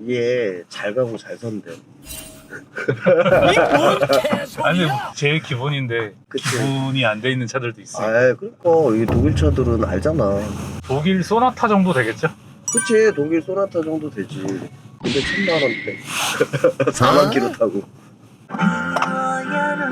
이게 잘 가고 잘 선대. 아니 뭐 제일 기본인데 그치. 기본이 안 돼 있는 차들도 있어요. 아, 그러니까 이 독일 차들은 알잖아. 독일 소나타 정도 되겠죠? 그치, 독일 소나타 정도 되지. 근데 천만 원대. 4만 킬로 타고.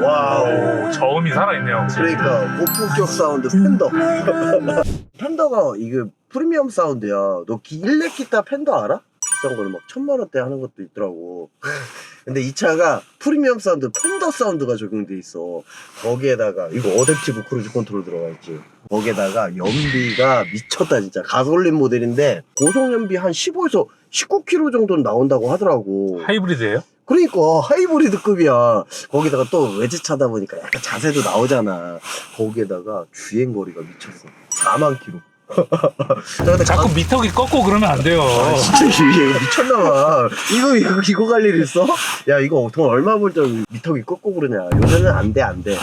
와우. 오, 저음이 살아있네요. 그러니까 고품격 사운드 팬더. 팬더가 이게 프리미엄 사운드야. 너 기, 일렉 기타 팬더 알아? 비싼 거는 막 천만 원대 하는 것도 있더라고. 근데 이 차가 프리미엄 사운드 팬더 사운드가 적용돼 있어. 거기에다가 이거 어댑티브 크루즈 컨트롤 들어가 있지. 거기에다가 연비가 미쳤다 진짜. 가솔린 모델인데 고속 연비 한 15에서 19km 정도는 나온다고 하더라고. 하이브리드예요? 그러니까 하이브리드급이야. 거기다가 또 외제차다 보니까 약간 자세도 나오잖아. 거기에다가 주행거리가 미쳤어. 4만 킬로. 근데 자꾸 미터기 꺾고 그러면 안 돼요. 아, 진짜 이거 미쳤나봐. 이거 이거 이거 갈 일 있어? 야 이거 돈 얼마 벌자 미터기 꺾고 그러냐? 요새는 안 돼 안 돼.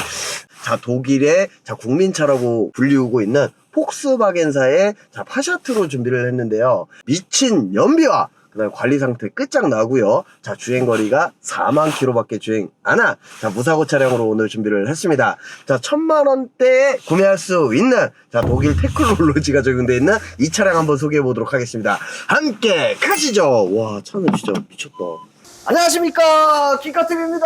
자 독일의 자 국민차라고 불리우고 있는 폭스바겐사의 자 파샤트로 준비를 했는데요. 미친 연비와 그다음 관리 상태 끝장나고요. 자 주행 거리가 4만 킬로밖에 주행 안 하. 자 무사고 차량으로 오늘 준비를 했습니다. 자 천만 원대에 구매할 수 있는 자 독일 테크놀로지가 적용되어 있는 이 차량 한번 소개해 보도록 하겠습니다. 함께 가시죠. 와 차는 진짜 미쳤다. 안녕하십니까 킹카TV입니다.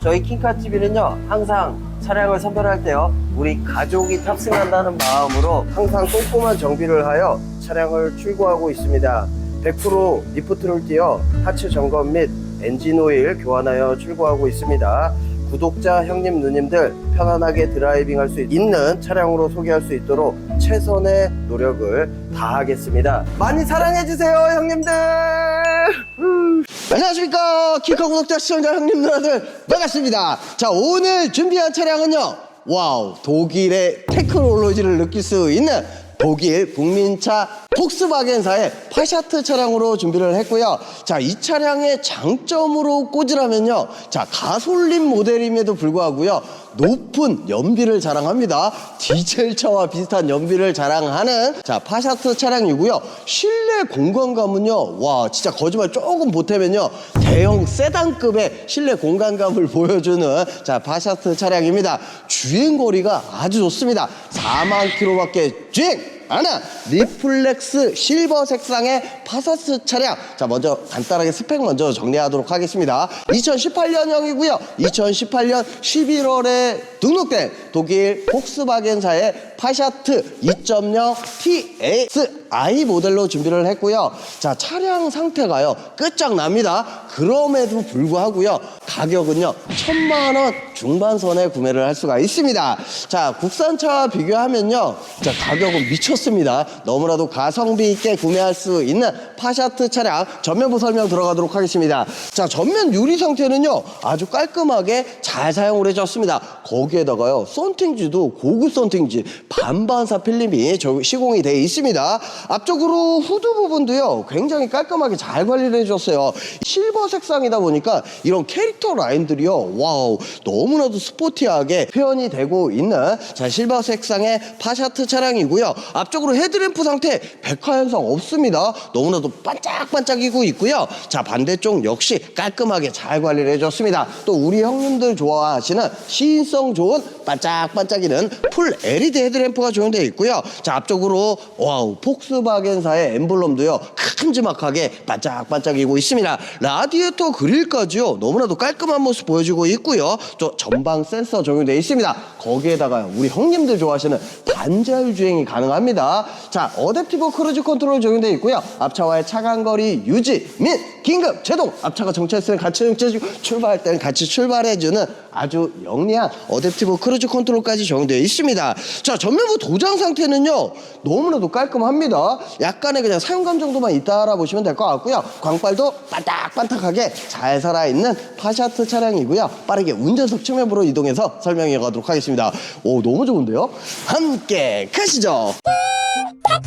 저희 킹카TV는요 항상 차량을 선별할 때요 우리 가족이 탑승한다는 마음으로 항상 꼼꼼한 정비를 하여 차량을 출고하고 있습니다. 100% 리프트를 띄어 하체 점검 및 엔진 오일 교환하여 출고하고 있습니다. 구독자 형님 누님들 편안하게 드라이빙 할 수 있는 차량으로 소개할 수 있도록 최선의 노력을 다하겠습니다. 많이 사랑해 주세요, 형님들. 안녕하십니까 키카 구독자 시청자 형님 누나들 반갑습니다. 자 오늘 준비한 차량은요, 와우 독일의 테크놀로지를 느낄 수 있는 독일 국민차 폭스바겐사의 파샤트 차량으로 준비를 했고요. 자, 이 차량의 장점으로 꽂으라면요. 자, 가솔린 모델임에도 불구하고요. 높은 연비를 자랑합니다. 디젤차와 비슷한 연비를 자랑하는 자, 파샤트 차량이고요. 실내 공간감은요. 와, 진짜 거짓말 조금 보태면요. 대형 세단급의 실내 공간감을 보여주는 자, 파샤트 차량입니다. 주행 거리가 아주 좋습니다. 4만 킬로밖에 주행 하나 리플렉스 실버 색상의 파사스 차량. 자 먼저 간단하게 스펙 먼저 정리하도록 하겠습니다. 2018년형이고요. 2018년 11월에 등록된 독일 폭스바겐사의 파샤트 2.0 TSI 모델로 준비를 했고요. 자 차량 상태가요. 끝장납니다. 그럼에도 불구하고요. 가격은요. 천만 원 중반선에 구매를 할 수가 있습니다. 자 국산차와 비교하면요. 자 가격은 미쳤습니다. 너무나도 가성비 있게 구매할 수 있는 파샤트 차량 전면부 설명 들어가도록 하겠습니다. 자 전면 유리 상태는요. 아주 깔끔하게 잘 사용을 해줬습니다. 거기에다가요. 썬팅지도 고급 썬팅지 반반사 필름이 저- 시공이 되어 있습니다 앞쪽으로 후드 부분도요 굉장히 깔끔하게 잘 관리를 해줬어요. 실버 색상이다 보니까 이런 캐릭터 라인들이요 와우 너무나도 스포티하게 표현이 되고 있는 자 실버 색상의 파샤트 차량이고요. 앞쪽으로 헤드램프 상태 백화 현상 없습니다. 너무나도 반짝반짝이고 있고요. 자 반대쪽 역시 깔끔하게 잘 관리를 해줬습니다. 또 우리 형님들 좋아하시는 시인성 좋은 반짝반짝이는 풀 LED 헤드램프가 적용되어 있고요. 자 앞쪽으로 와우 폭 스바겐사의 엠블럼도요 큼지막하게 반짝반짝이고 있습니다. 라디에이터 그릴까지요 너무나도 깔끔한 모습 보여주고 있고요. 또 전방 센서 적용되어 있습니다. 거기에다가 우리 형님들 좋아하시는 반자율 주행이 가능합니다. 자 어댑티브 크루즈 컨트롤 적용되어 있고요. 앞차와의 차간거리 유지 및 긴급 제동. 앞차가 정체했을 때 같이 정체해주고 출발할 때는 같이 출발해주는 아주 영리한 어댑티브 크루즈 컨트롤까지 적용되어 있습니다. 자 전면부 도장 상태는요 너무나도 깔끔합니다. 약간의 그냥 사용감 정도만 있다라 보시면 될 것 같고요. 광발도 반딱반딱하게 잘 살아있는 파샤트 차량이고요. 빠르게 운전석 측면부로 이동해서 설명해 가도록 하겠습니다. 오 너무 좋은데요? 함께 가시죠. 자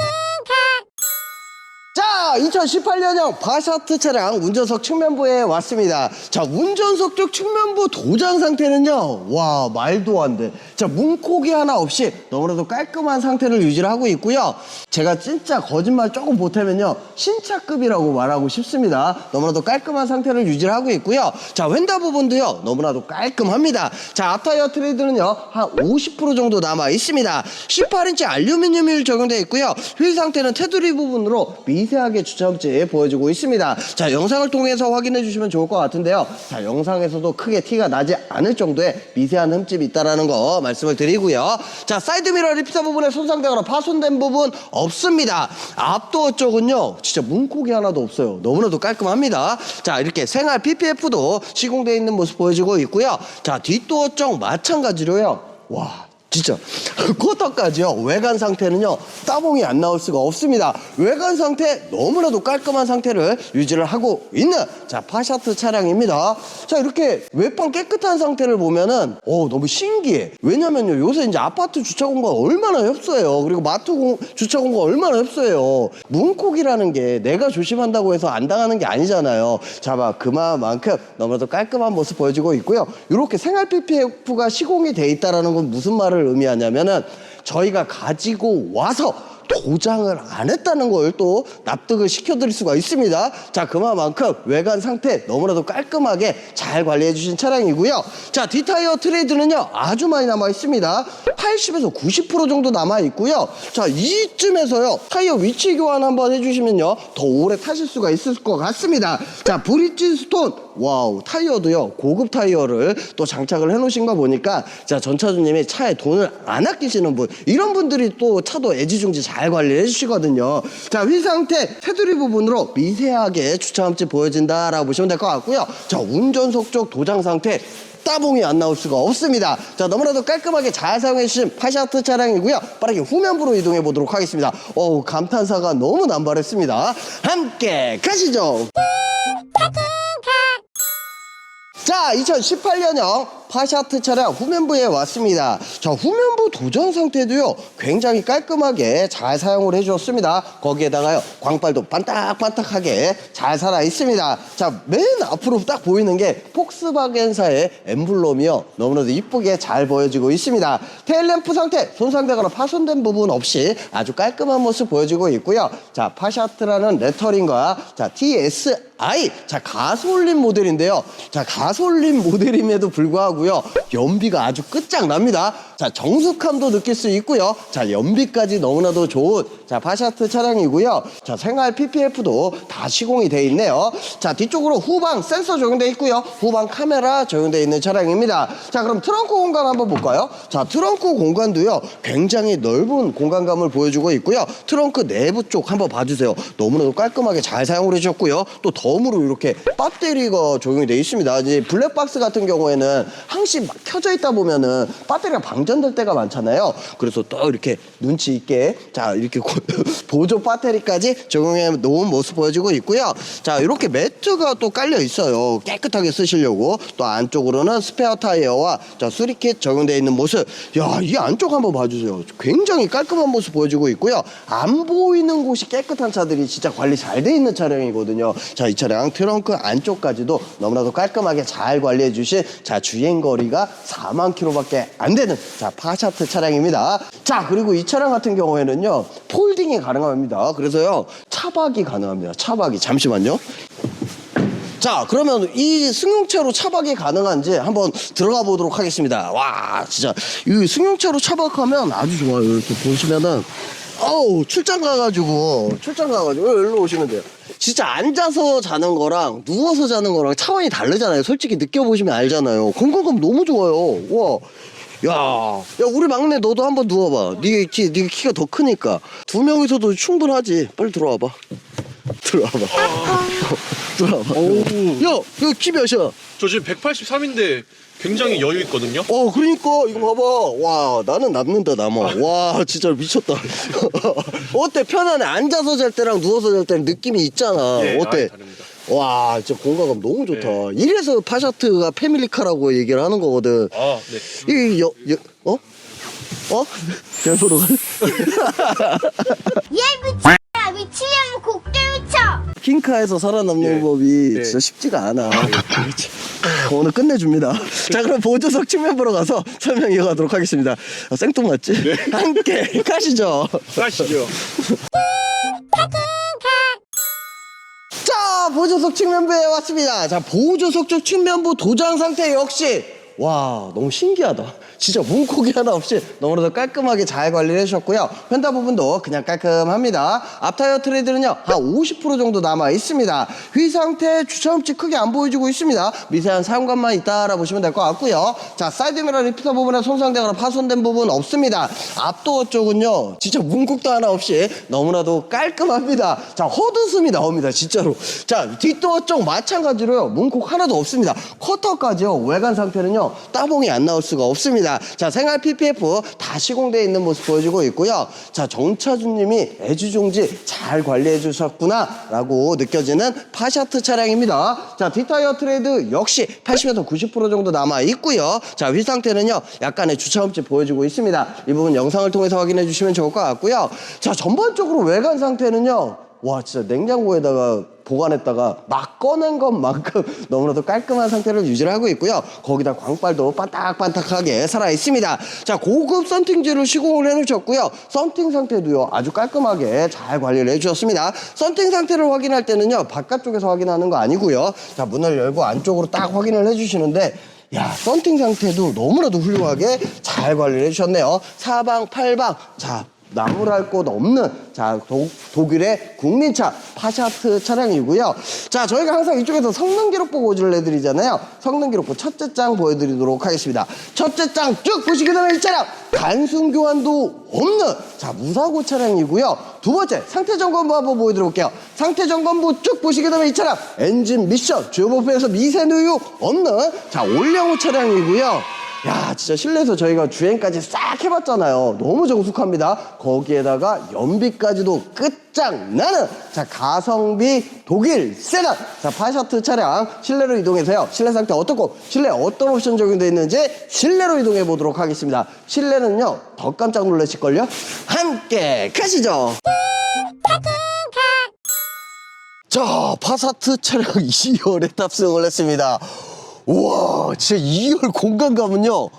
자, 2018년형 바샤트 차량 운전석 측면부에 왔습니다. 자, 운전석 쪽 측면부 도장 상태는요, 와, 말도 안 돼. 자, 문콕이 하나 없이 너무나도 깔끔한 상태를 유지를 하고 있고요. 제가 진짜 거짓말 조금 보태면요, 신차급이라고 말하고 싶습니다. 너무나도 깔끔한 상태를 유지를 하고 있고요. 자, 휀다 부분도요, 너무나도 깔끔합니다. 자, 앞타이어 트레이드는요, 한 50% 정도 남아 있습니다. 18인치 알루미늄 휠 적용되어 있고요. 휠 상태는 테두리 부분으로 미세하게 주차음질 보여주고 있습니다. 자, 영상을 통해서 확인해 주시면 좋을 것 같은데요. 자, 영상에서도 크게 티가 나지 않을 정도의 미세한 흠집이 있다라는 거 말씀을 드리고요. 자, 사이드 미러 리피터 부분에 손상되거나 파손된 부분 없습니다. 앞도어 쪽은요, 진짜 문콕이 하나도 없어요. 너무나도 깔끔합니다. 자, 이렇게 생활 PPF도 시공되어 있는 모습 보여주고 있고요. 자, 뒷도어 쪽 마찬가지로요. 와, 진짜. 쿼터까지요. 외관 상태는요 따봉이 안 나올 수가 없습니다. 외관 상태 너무나도 깔끔한 상태를 유지를 하고 있는 자 파샤트 차량입니다. 자 이렇게 외방 깨끗한 상태를 보면은 어 너무 신기해. 왜냐면요 요새 이제 아파트 주차 공간 얼마나 협소해요. 그리고 마트 공, 주차 공간 얼마나 협소해요. 문콕이라는 게 내가 조심한다고 해서 안 당하는 게 아니잖아요. 자봐 그만큼 너무나도 깔끔한 모습 보여주고 있고요. 이렇게 생활 PPF가 시공이 돼 있다라는 건 무슨 말을 의미하냐면은 저희가 가지고 와서 도장을 안 했다는 걸 또 납득을 시켜드릴 수가 있습니다. 자, 그만큼 외관 상태 너무나도 깔끔하게 잘 관리해 주신 차량이고요. 자, 뒷타이어 트레이드는요, 아주 많이 남아 있습니다. 80에서 90% 정도 남아 있고요. 자, 이쯤에서요, 타이어 위치 교환 한번 해주시면요, 더 오래 타실 수가 있을 것 같습니다. 자, 브릿지 스톤, 와우, 타이어도요, 고급 타이어를 또 장착을 해 놓으신 거 보니까, 자, 전차주님이 차에 돈을 안 아끼시는 분, 이런 분들이 또 차도 애지중지 잘 관리해 주시거든요. 자, 휠 상태, 테두리 부분으로 미세하게 주차함집 보여진다라고 보시면 될 것 같고요. 자, 운전석 쪽 도장 상태, 따봉이 안 나올 수가 없습니다. 자, 너무나도 깔끔하게 잘 사용해주신 파샤트 차량이고요. 빠르게 후면부로 이동해 보도록 하겠습니다. 어우, 감탄사가 너무 남발했습니다. 함께 가시죠. 자, 2018년형 파샤트 차량 후면부에 왔습니다. 자, 후면부 도전 상태도요, 굉장히 깔끔하게 잘 사용을 해주었습니다. 거기에다가요, 광발도 반딱반딱하게 잘 살아 있습니다. 자, 맨 앞으로 딱 보이는 게 폭스바겐사의 엠블럼이요. 너무나도 이쁘게 잘 보여지고 있습니다. 테일램프 상태, 손상되거나 파손된 부분 없이 아주 깔끔한 모습 보여지고 있고요. 자, 파샤트라는 레터링과 자, TSI, 자, 가솔린 모델인데요. 자, 가솔린 모델임에도 불구하고요. 연비가 아주 끝장납니다. 자, 정숙함도 느낄 수 있고요. 자, 연비까지 너무나도 좋은 자, 파샤트 차량이고요. 자, 생활 PPF도 다 시공이 돼 있네요. 자, 뒤쪽으로 후방 센서 적용돼 있고요. 후방 카메라 적용돼 있는 차량입니다. 자, 그럼 트렁크 공간 한번 볼까요? 자, 트렁크 공간도요. 굉장히 넓은 공간감을 보여주고 있고요. 트렁크 내부 쪽 한번 봐주세요. 너무나도 깔끔하게 잘 사용을 해주셨고요. 또 덤으로 이렇게 배터리가 적용이 돼 있습니다. 이제 블랙박스 같은 경우에는 항시 막 켜져 있다 보면은 배터리가 방전될 때가 많잖아요. 그래서 또 이렇게 눈치 있게 자 이렇게 고- 보조 배터리까지 적용해 놓은 모습 보여지고 있고요. 자 이렇게 매트가 또 깔려 있어요. 깨끗하게 쓰시려고 또 안쪽으로는 스페어 타이어와 자 수리킷 적용되어 있는 모습. 야 이 안쪽 한번 봐주세요. 굉장히 깔끔한 모습 보여지고 있고요. 안 보이는 곳이 깨끗한 차들이 진짜 관리 잘 돼 있는 차량이거든요. 자이 차량 트렁크 안쪽까지도 너무나도 깔끔하게 잘 관리해 주신 자 주행 거리가 4만 킬로밖에 안 되는 자 파샤트 차량입니다. 자 그리고 이 차량 같은 경우에는요 폴딩이 가능합니다. 그래서요 차박이 가능합니다. 차박이 잠시만요. 자 그러면 이 승용차로 차박이 가능한지 한번 들어가 보도록 하겠습니다 와 진짜 이 승용차로 차박하면 아주 좋아요 이렇게 보시면은 어우 출장 가가지고 출장 가가지고 여기로 오시면 돼요 진짜 앉아서 자는 거랑 누워서 자는 거랑 차원이 다르잖아요 솔직히 느껴보시면 알잖아요 공간감 너무 좋아요 와 야, 야 우리 막내 너도 한번 누워봐. 네가 키, 네가 키가 더 크니까 두 명이서도 충분하지. 빨리 들어와봐. 들어와봐. 들어와봐. 야, 이거 키 몇이야? 저 지금 183인데 굉장히 여유 있거든요. 어, 그러니까 이거 봐봐. 와, 나는 남는다 남아. 와, 진짜 미쳤다. 어때? 편안해. 앉아서 잘 때랑 누워서 잘 때랑 느낌이 있잖아. 예, 어때? 다릅니다. 와, 진짜 공간감 너무 좋다. 이래서 파샤트가 패밀리카라고 얘기를 하는 거거든. 아, 네. 이 여, 여, 어? 어? 잘 보러 가. 미치면 곡대 미쳐 킹카에서 살아남는 예. 법이 예. 진짜 쉽지가 않아. 그렇지. 오늘 끝내줍니다. 자, 그럼 보조석 측면 보러 가서 설명 이어가도록 하겠습니다. 아, 생뚱맞지? 함께 가시죠. 가시죠. 자, 보조석 측면부에 왔습니다. 자, 보조석 쪽 측면부 도장 상태 역시 와 너무 신기하다. 진짜 문콕이 하나 없이 너무나도 깔끔하게 잘 관리를 해주셨고요. 펜다 부분도 그냥 깔끔합니다. 앞타이어 트레드는요 한 50% 정도 남아 있습니다. 휘 상태 주차음치 크게 안 보여주고 있습니다. 미세한 사용감만 있다라 보시면 될 것 같고요. 자 사이드 미러 리프터 부분에 손상되거나 파손된 부분 없습니다. 앞도어 쪽은요 진짜 문콕도 하나 없이 너무나도 깔끔합니다. 자 헛웃음이 나옵니다 진짜로. 자 뒷도어 쪽 마찬가지로요 문콕 하나도 없습니다. 쿼터까지요 외관 상태는요 따봉이 안 나올 수가 없습니다. 자 생활 PPF 다 시공되어 있는 모습 보여주고 있고요. 자 정차주님이 애주종지 잘 관리해 주셨구나 라고 느껴지는 파샤트 차량입니다. 자 뒷타이어 트레이드 역시 80에서 90% 정도 남아 있고요. 자 휠 상태는요 약간의 주차음집 보여주고 있습니다. 이 부분 영상을 통해서 확인해 주시면 좋을 것 같고요. 자 전반적으로 외관 상태는요 와 진짜 냉장고에다가 보관했다가 막 꺼낸 것만큼 너무나도 깔끔한 상태를 유지를 하고 있고요. 거기다 광빨도 반딱반딱하게 살아 있습니다. 자 고급 썬팅지를 시공을 해놓으셨고요. 썬팅 상태도요 아주 깔끔하게 잘 관리를 해주셨습니다. 썬팅 상태를 확인할 때는요 바깥쪽에서 확인하는 거 아니고요. 자 문을 열고 안쪽으로 딱 확인을 해주시는데 야, 썬팅 상태도 너무나도 훌륭하게 잘 관리를 해주셨네요. 사방, 팔방. 자, 나무랄 곳 없는 자 도, 독일의 국민차 파샤트 차량이고요. 자 저희가 항상 이쪽에서 성능 기록부 고지를 해드리잖아요. 성능 기록부 첫째 장 보여드리도록 하겠습니다. 첫째 장 쭉 보시게 되면 이 차량 단순 교환도 없는 자 무사고 차량이고요. 두 번째 상태 점검부 한번 보여드릴게요. 상태 점검부 쭉 보시게 되면 이 차량 엔진 미션 주요 부품에서 미세 누유 없는 자 올영호 차량이고요. 야 진짜 실내에서 저희가 주행까지 싹 해봤잖아요. 너무 정숙합니다. 거기에다가 연비까지도 끝장나는 자 가성비 독일 세단. 자 파샤트 차량 실내로 이동해서요. 실내 상태 어떻고 실내 어떤 옵션 적용되어 있는지 실내로 이동해 보도록 하겠습니다. 실내는요 더 깜짝 놀라실걸요? 함께 가시죠. 자, 파사트 차량 2열에 탑승을 했습니다. 우와, 진짜 2열 공간감은요,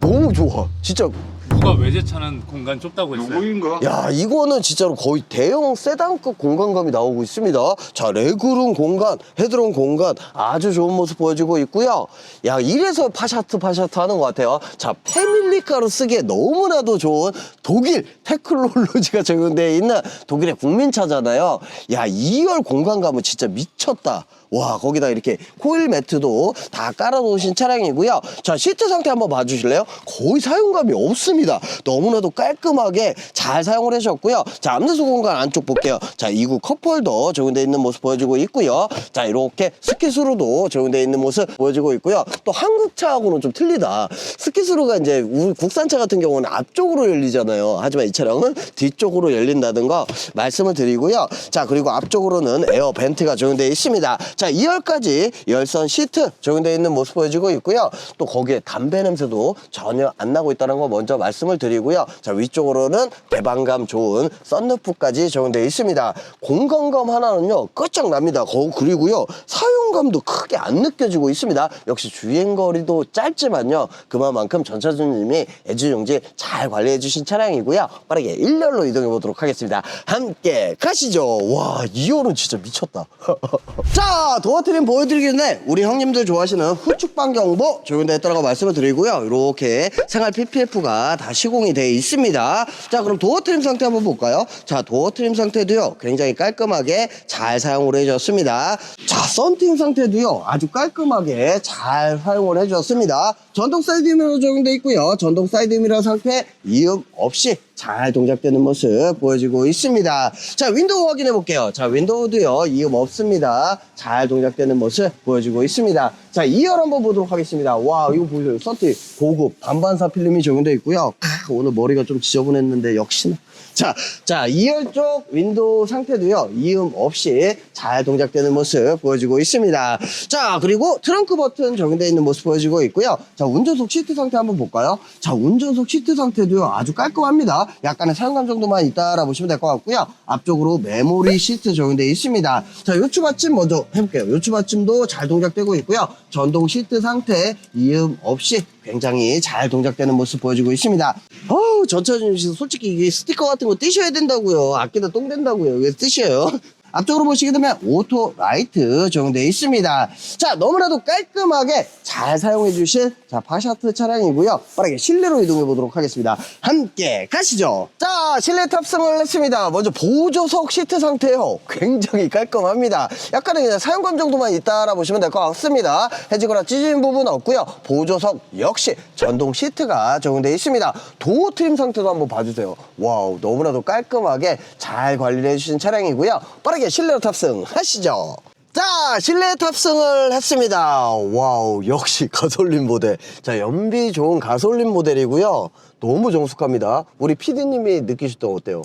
너무 좋아. 진짜, 누가 외제차는 공간 좁다고 했어요. 야, 이거는 진짜로 거의 대형 세단급 공간감이 나오고 있습니다. 자, 레그룸 공간, 헤드룸 공간 아주 좋은 모습 보여주고 있고요. 야, 이래서 파샤트 파샤트 하는 것 같아요. 자, 패밀리카로 쓰기에 너무나도 좋은 독일 테크놀로지가 적용되어 있는 독일의 국민차잖아요. 야, 2열 공간감은 진짜 미 쳤다. 와, 거기다 이렇게 코일 매트도 다 깔아놓으신 차량이고요. 자, 시트 상태 한번 봐주실래요? 거의 사용감이 없습니다. 너무나도 깔끔하게 잘 사용을 해주셨고요. 자, 암내수 공간 안쪽 볼게요. 자, 이구 컵홀더 적용되어 있는 모습 보여주고 있고요. 자, 이렇게 스키스루도 적용되어 있는 모습 보여주고 있고요. 또 한국차하고는 좀 틀리다. 스키스루가 이제 우리 국산차 같은 경우는 앞쪽으로 열리잖아요. 하지만 이 차량은 뒤쪽으로 열린다든가 말씀을 드리고요. 자, 그리고 앞쪽으로는 에어 벤트가 적용되어 있습니다. 자, 2열까지 열선 시트 적용되어 있는 모습 보여주고 있고요. 또 거기에 담배 냄새도 전혀 안 나고 있다는 거 먼저 말씀을 드리고요. 자, 위쪽으로는 개방감 좋은 썬루프까지 적용되어 있습니다. 공간감 하나는요, 끝장납니다. 거, 그리고요, 사용감도 크게 안 느껴지고 있습니다. 역시 주행거리도 짧지만요, 그만큼 전차주님이 애주용지 잘 관리해 주신 차량이고요. 빠르게 1열로 이동해 보도록 하겠습니다. 함께 가시죠. 와, 2열은 진짜 미쳤다. 자, 도어 트림 보여드리기 전에 우리 형님들 좋아하시는 후측방 경보 적용되어 있다고 말씀을 드리고요. 이렇게 생활 PPF가 다 시공이 되어 있습니다. 자, 그럼 도어 트림 상태 한번 볼까요? 자, 도어 트림 상태도요. 굉장히 깔끔하게 잘 사용을 해주셨습니다. 자, 썬팅 상태도요. 아주 깔끔하게 잘 사용을 해주셨습니다. 전동 사이드 미러 적용되어 있고요. 전동 사이드 미러 상태 이음 없이 잘 동작되는 모습 보여지고 있습니다. 자, 윈도우 확인해 볼게요. 자, 윈도우도요, 이음 없습니다. 잘 동작되는 모습 보여지고 있습니다. 자, 2열 한번 보도록 하겠습니다. 와, 이거 보세요. 서티 고급 반반사 필름이 적용되어 있고요. 크, 오늘 머리가 좀 지저분했는데 역시나. 자, 자, 2열 쪽 윈도우 상태도요, 이음 없이 잘 동작되는 모습 보여지고 있습니다. 자, 그리고 트렁크 버튼 적용되어 있는 모습 보여지고 있고요. 자, 운전석 시트 상태 한번 볼까요? 자, 운전석 시트 상태도요, 아주 깔끔합니다. 약간의 사용감 정도만 있다라 보시면 될 것 같고요. 앞쪽으로 메모리 시트 적용되어 있습니다. 자, 요추 받침 먼저 해볼게요. 요추 받침도 잘 동작되고 있고요. 전동 시트 상태 이음 없이 굉장히 잘 동작되는 모습 보여주고 있습니다. 어우, 전차준 씨 솔직히 이게 스티커 같은 거 띄셔야 된다고요. 아끼다 똥 된다고요. 왜 뜨셔요? 앞쪽으로 보시게 되면 오토 라이트 적용되어 있습니다. 자, 너무나도 깔끔하게 잘 사용해 주실 자, 파샤트 차량이고요. 빠르게 실내로 이동해 보도록 하겠습니다. 함께 가시죠. 자, 실내 탑승을 했습니다. 먼저 보조석 시트 상태요. 굉장히 깔끔합니다. 약간의 그냥 사용감 정도만 있다라 보시면 될 것 같습니다. 해지거나 찢어진 부분 없고요. 보조석 역시 전동 시트가 적용되어 있습니다. 도어 트림 상태도 한번 봐주세요. 와우, 너무나도 깔끔하게 잘 관리를 해주신 차량이고요. 빠르게 실내로 탑승하시죠. 자, 실내 탑승을 했습니다. 와우, 역시 가솔린 모델. 자, 연비 좋은 가솔린 모델이고요. 너무 정숙합니다. 우리 PD님이 느끼실 때 어때요?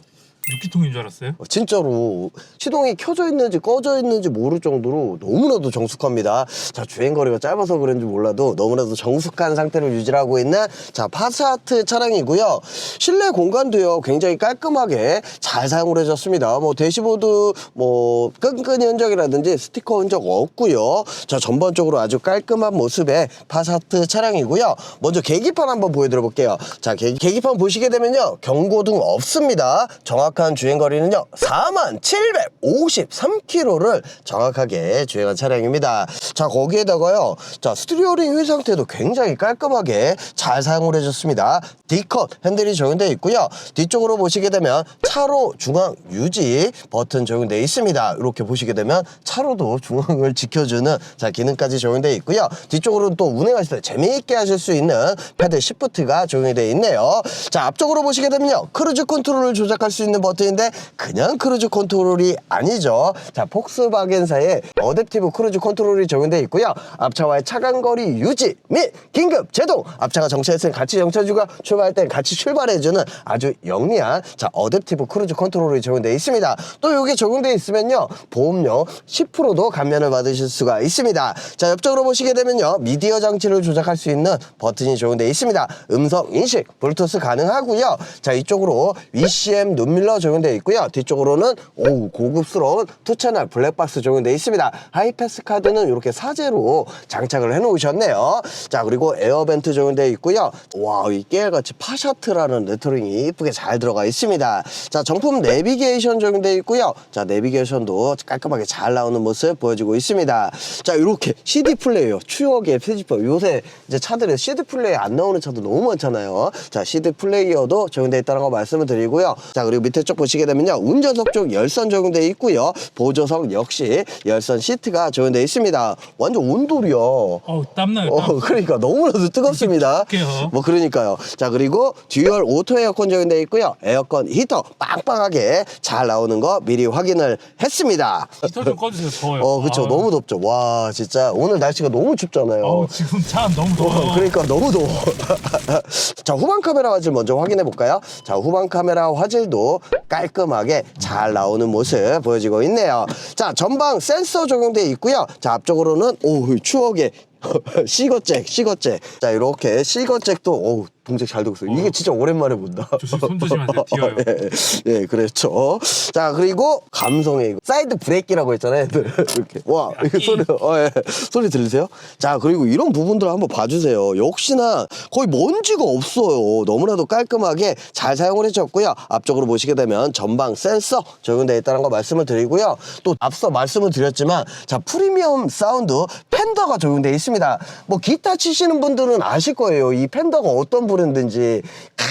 6기통인 줄 알았어요? 어, 진짜로 시동이 켜져 있는지 꺼져 있는지 모를 정도로 너무나도 정숙합니다. 자 주행 거리가 짧아서 그런지 몰라도 너무나도 정숙한 상태를 유지하고 있는 자 파사트 차량이고요. 실내 공간도요 굉장히 깔끔하게 잘 사용을 해줬습니다. 뭐 대시보드 뭐 끈끈이 흔적이라든지 스티커 흔적 없고요. 자 전반적으로 아주 깔끔한 모습의 파사트 차량이고요. 먼저 계기판 한번 보여드려 볼게요. 자 계기, 계기판 보시게 되면요 경고등 없습니다. 정확 한 주행거리는요 4만 753km를 정확하게 주행한 차량입니다. 자 거기에다가요 자 스티리오링 휠 상태도 굉장히 깔끔하게 잘 사용을 해줬습니다. D컷 핸들이 적용되어 있고요. 뒤쪽으로 보시게 되면 차로 중앙 유지 버튼 적용되어 있습니다. 이렇게 보시게 되면 차로도 중앙을 지켜주는 자 기능까지 적용되어 있고요. 뒤쪽으로는 또 운행하실 때 재미있게 하실 수 있는 패드 시프트가 적용이 되어 있네요. 자 앞쪽으로 보시게 되면요 크루즈 컨트롤을 조작할 수 있는 버튼인데 그냥 크루즈 컨트롤이 아니죠. 자 폭스바겐사의 어댑티브 크루즈 컨트롤이 적용되어 있고요. 앞차와의 차간거리 유지 및 긴급 제동 앞차가 정차했을 때 같이 정차주가 출발할 때 같이 출발해주는 아주 영리한 자 어댑티브 크루즈 컨트롤이 적용되어 있습니다. 또 이게 적용되어 있으면요 보험료 10%도 감면을 받으실 수가 있습니다. 자 옆쪽으로 보시게 되면요 미디어 장치를 조작할 수 있는 버튼이 적용되어 있습니다. 음성 인식 블루투스 가능하고요. 자 이쪽으로 VCM 눈밀러 적용되어 있고요. 뒤쪽으로는 오 고급스러운 투채널 블랙박스 적용되어 있습니다. 하이패스 카드는 이렇게 사제로 장착을 해놓으셨네요. 자 그리고 에어벤트 적용되어 있고요. 와이 깨알같이 파샤트라는 레터링이 이쁘게 잘 들어가 있습니다. 자 정품 내비게이션 적용되어 있고요. 자 내비게이션도 깔끔하게 잘 나오는 모습 보여주고 있습니다. 자 이렇게 CD 플레이어 추억의 표지법 요새 이제 차들에 CD 플레이어 안 나오는 차도 너무 많잖아요. 자 CD 플레이어도 적용되어 있다는 거 말씀을 드리고요. 자 그리고 밑에 쪽 보시게 되면요 운전석 쪽 열선 적용되어 있고요. 보조석 역시 열선 시트가 적용되어 있습니다. 완전 온돌이야. 어우 땀나요 땀. 어, 그러니까 너무나도 뜨겁습니다. 춥게요. 뭐 그러니까요. 자 그리고 듀얼 오토 에어컨 적용되어 있고요. 에어컨 히터 빵빵하게 잘 나오는 거 미리 확인을 했습니다. 히터 좀 꺼주세요 더워요 어, 그쵸. 아우. 너무 덥죠. 와, 진짜 오늘 날씨가 너무 춥잖아요. 어우 지금 차 너무 더워 어, 그러니까 너무 더워. 자, 후방 카메라 화질 먼저 확인해 볼까요? 자, 후방 카메라 화질도 깔끔하게 잘 나오는 모습 보여지고 있네요. 자, 전방 센서 적용되어 있고요. 자, 앞쪽으로는 오, 추억의 시거잭, 시거잭. 자, 이렇게 시거잭도 오, 동작 잘 되고 있어요. 이게 진짜 오랜만에 본다. 조심, 손 조심하세요. 뒤어요. 예, 예, 그렇죠. 자, 그리고 감성의 이거. 사이드 브레이크라고 했잖아요. 애들. 이렇게. 와, 이거 소리, 어, 예. 소리 들리세요? 자, 그리고 이런 부분들 한번 봐주세요. 역시나 거의 먼지가 없어요. 너무나도 깔끔하게 잘 사용을 해줬고요. 앞쪽으로 보시게 되면 전방 센서 적용되어 있다는 거 말씀을 드리고요. 또 앞서 말씀을 드렸지만, 자, 프리미엄 사운드 팬더가 적용되어 있습니다. 뭐 기타 치시는 분들은 아실 거예요. 이 팬더가 어떤 브 랜드인지. 크,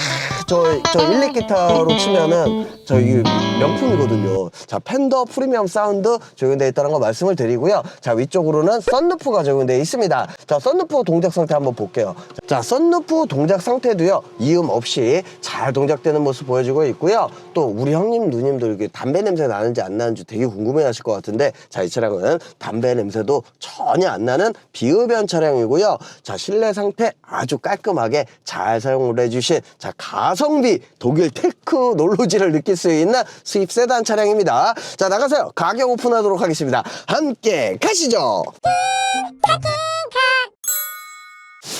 저, 저 일렉 기타로 치면은 저 이게 명품이거든요. 자, 팬더 프리미엄 사운드 적용되어 있다는 거 말씀을 드리고요. 자, 위쪽으로는 썬루프가 적용되어 있습니다. 자, 썬루프 동작 상태 한번 볼게요. 자, 썬루프 동작 상태도요. 이음 없이 잘 동작되는 모습 보여주고 있고요. 또 우리 형님, 누님들 이게 담배 냄새 나는지 안 나는지 되게 궁금해 하실 것 같은데 자, 이 차량은 담배 냄새도 전혀 안 나는 비흡연 차량이고요. 자, 실내 상태 아주 깔끔하게 잘 사용을 해주신 자, 가성비 독일 테크 놀로지를 느낄 수 있는 수입 세단 차량입니다. 자, 나가세요. 가격 오픈하도록 하겠습니다. 함께 가시죠.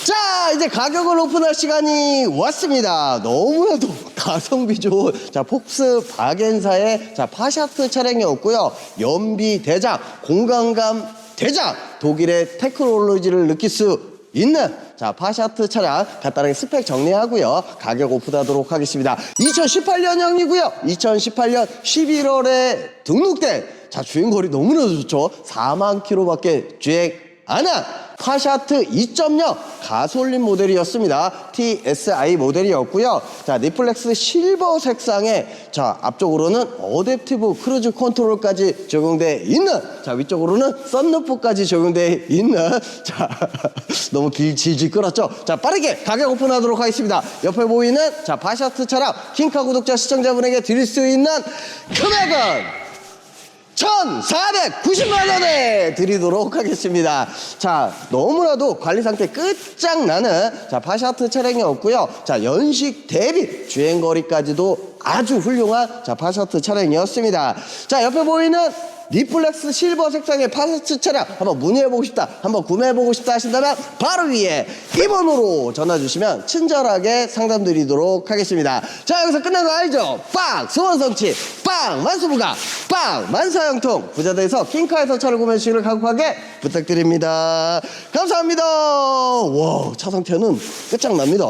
자, 이제 가격을 오픈할 시간이 왔습니다. 너무나도 가성비 좋은 자 폭스 바겐사의 자 파샤트 차량이었고요. 연비 대장, 공간감 대장, 독일의 테크놀로지를 느낄 수 있는 자 파샤트 차량 간단하게 스펙 정리하고요. 가격 오픈하도록 하겠습니다. 2018년형이고요. 2018년 11월에 등록된 자 주행거리 너무나도 좋죠. 4만 킬로밖에 주행 안한 파샤트 2.0 가솔린 모델이었습니다. TSI 모델이었고요. 자, 니플렉스 실버 색상에 자, 앞쪽으로는 어댑티브 크루즈 컨트롤까지 적용돼 있는 자, 위쪽으로는 썬루프까지 적용돼 있는 자, 너무 길 질질 끌었죠? 자, 빠르게 가격 오픈하도록 하겠습니다. 옆에 보이는 자, 파샤트 차량 킹카 구독자 시청자분에게 드릴 수 있는 금액은 1,490만 원에 드리도록 하겠습니다. 자, 너무나도 관리 상태 끝장나는 자, 파샤트 차량이었고요. 자, 연식 대비 주행 거리까지도 아주 훌륭한 자, 파샤트 차량이었습니다. 자, 옆에 보이는 리플렉스 실버 색상의 파샤트 차량 한번 문의해보고 싶다, 한번 구매해보고 싶다 하신다면 바로 위에 이번호로 전화 주시면 친절하게 상담드리도록 하겠습니다. 자, 여기서 끝난 거 알죠? 빵! 소원성취! 빵! 만수부가! 빵! 만사형통! 부자대에서 킹카에서 차를 구매 주시를 간곡하게 부탁드립니다. 감사합니다. 와, 차 상태는 끝장납니다.